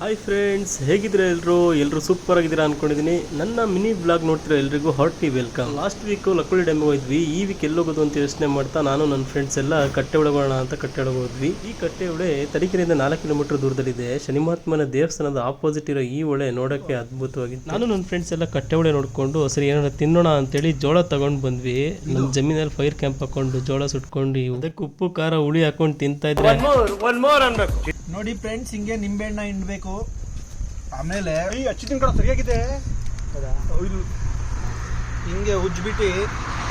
Hi friends ಹೇಗಿದ್ದೀರಾ ಎಲ್ಲರೂ ಎಲ್ಲರೂ ಸೂಪರ್ ಆಗಿದ್ದೀರಾ ಅನ್ಕೊಂಡಿದ್ದೀನಿ ನನ್ನ ಮಿನಿ ಬ್ಲಾಗ್ ನೋಡ್ತಿರೋ ಎಲ್ರಿಗೂ hearty welcome last week Lakkuli ಡ್ಯಾಮ್ಗೆ ಹೋಗಿದ್ವಿ ಈ ವೀಕ್ ಎಲ್ಲೋಗೋದು ಅಂತ ಯೋಚನೆ ಮಾಡ್ತಾ ನಾನು ನನ್ನ ಫ್ರೆಂಡ್ಸ್ ಎಲ್ಲ ಕಟ್ಟೆ ಒಳಗೋಣ ಅಂತ ಕಟ್ಟೆ ಒಳಗೆ ಹೋದ್ವಿ. ಈ ಕಟ್ಟೆ ಹೊಳೆ ತರೀಕೆರೆಯಿಂದ ನಾಲ್ಕು ಕಿಲೋಮೀಟರ್ ದೂರದಲ್ಲಿದೆ. ಶನಿಮಹಾತ್ಮನ ದೇವಸ್ಥಾನದ ಆಪೋಸಿಟ್ ಇರೋ ಈ ಹೊಳೆ ನೋಡೋಕ್ಕೆ ಅದ್ಭುತವಾಗಿತ್ತು ನಾನು ನನ್ನ ಫ್ರೆಂಡ್ಸ್ ಎಲ್ಲ ಕಟ್ಟೆ ಹೊಳೆ ನೋಡಿಕೊಂಡು ಸರಿ ಏನಾರ ತಿನ್ನೋಣ ಅಂತೇಳಿ ಜೋಳ ತಗೊಂಡು ಬಂದ್ವಿ. ನಮ್ಮ ಜಮೀನಲ್ಲಿ ಫೈರ್ ಕ್ಯಾಂಪ್ ಹಾಕೊಂಡು ಜೋಳ ಸುಟ್ಕೊಂಡು ಅದಕ್ಕೆ ಉಪ್ಪು ಖಾರ ಹುಳಿ ಹಾಕೊಂಡು ತಿಂತಾ ಇದ್ರೆ ನೋಡಿ ಫ್ರೆಂಡ್ಸ್ ಹಿಂಗೆ ನಿಂಬೆಹಣ್ಣ ಹಿಂಡ್ಬೇಕು. ಆಮೇಲೆ ಈ ಹಚ್ಚಿದ ಕಡೆ ಸರಿಯಾಗಿದೆ. ಹಿಂಗೆ ಉಜ್ಬಿಟ್ಟು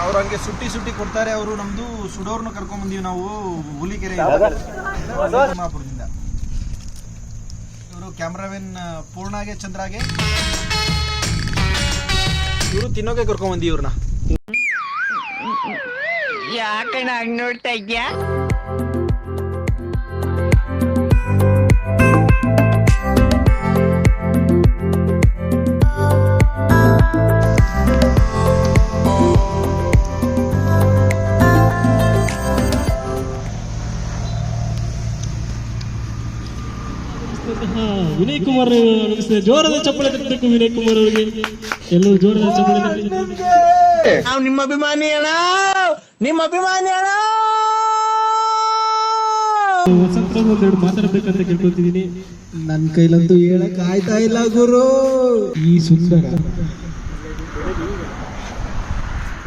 ಅವ್ರು ಹಂಗೆ ಸುಟ್ಟಿ ಸುಟ್ಟಿ ಕೊಡ್ತಾರೆ ಅವರು ನಮ್ದು. ಸುಡೋರ್ನ ಕರ್ಕೊಂಡ್ ಬಂದಿವಿ ನಾವು ಹುಲಿಕೆರೆ. ತಿಮ್ಮಾಪುರದಿಂದ ಇವರು ಕ್ಯಾಮ್ರಾಮನ್ ಪೂರ್ಣಾಗೆ ಚಂದ್ರಾಗೆ. ಇವರು ತಿನ್ನೋಕೆ ಕರ್ಕೊಂಡ್ ಬಂದಿ ಇವ್ರನ್ನ. ಯಾಕಣ್ಣ ಹಂಗ್ ನೋಡ್ತಾ ಇದ್ಯಾ? ವಿನಯ್ ಕುಮಾರ್ ಜೋರದ ಚಪ್ಪಳೆ ತಟ್ಟಬೇಕು ವಿನಯ್ ಕುಮಾರ್ ಅವರಿಗೆ. ಎಲ್ಲರೂ ಜೋರದ ಚಪ್ಪಳೆ. ನಾವು ನಿಮ್ಮ ಅಭಿಮಾನಿ ಅಣ್ಣ. ನಿಮ್ಮ ಅಭಿಮಾನಿ ಅಣ್ಣ. ವಸಂತರಾವ್ ಒಂದೆರಡು ಮಾತಾಡ್ಬೇಕಂತ ಕೇಳ್ಕೊತಿದ್ದೀನಿ ನನ್ನ ಕೈಲಂತೂ ಹೇಳಕ್ ಆಯ್ತಾ ಇಲ್ಲ ಗುರು. ಈ ಸುಂದರ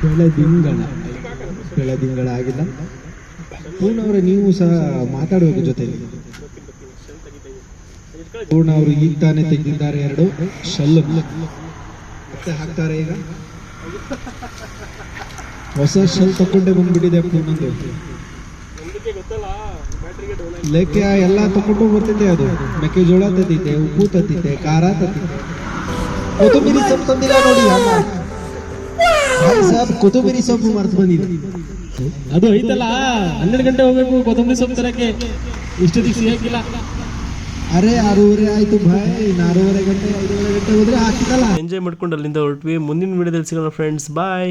ಬೆಳದಿಂಗಳ ಬೆಳದಿಂಗಳ ಆಗಿಲ್ಲ ಪೂರ್ಣ ಅವರೇ ನೀವು ಸಹ ಮಾತಾಡಬೇಕು ಜೊತೆಲಿ ಪೂರ್ಣ ಅವರು ಈಗ ತಾನೇ ತೆಗೆದಿದ್ದಾರೆ ಎರಡು. ಶಲ್ಲು. ಮತ್ತೆ ಹಾಕ್ತಾರೆ ಈಗ. ಹೊಸ ಶೆಲ್ ತಕೊಂಡೆ ಬಂದ್ಬಿಟ್ಟಿದೆ ಪೂರ್ಣಂದು ಲೇಕೆ ಎಲ್ಲ ತಕೊಂಡು ಬರ್ತಿದ್ದೆ ಅದು. ಮೆಕ್ಕೆಜೋಳ ತತ್ತಿದ್ದೆ, ಉಪ್ಪು ತತ್ತಿದ್ದೆ, ಖಾರ ತತ್ತಿದ್ದೆ. ಕೊತ್ತಂಬರಿ ಸೊಪ್ಪು ತಂದಿಲ್ಲ ನೋಡಿ ಸಾಬ್, ಕೊತ್ತಂಬರಿ ಸೊಪ್ಪು ಮರ್ತು ಬಂದಿದೆ. ಅದು ಐತಲ್ಲ, ಹನ್ನೆರಡು ಗಂಟೆ ಹೋಗ್ಬೇಕು, ಕೊತ್ತಂಬರಿ ಸೊಪ್ಪು ತರಕ್ಕೆ. ಇಷ್ಟೊತ್ತಿಗೆ ಸಿಗಕ್ಕಿಲ್ಲ ಅರೆ ಆರೂವರೆ ಆಯ್ತು ಭಾಯ್, ಇನ್ನು ಆರೂವರೆ ಗಂಟೆ, ಐದೂವರೆ ಗಂಟೆ ಹೋದ್ರೆ ಹಾಕಿದಲ್ಲ ಎಂಜಾಯ್ ಮಾಡ್ಕೊಂಡು ಅಲ್ಲಿಂದ ಹೊರಟ್ವಿ. ಮುಂದಿನ ವಿಡಿಯೋದಲ್ಲಿ ಸಿಗೋಣ ಫ್ರೆಂಡ್ಸ್ ಬಾಯ್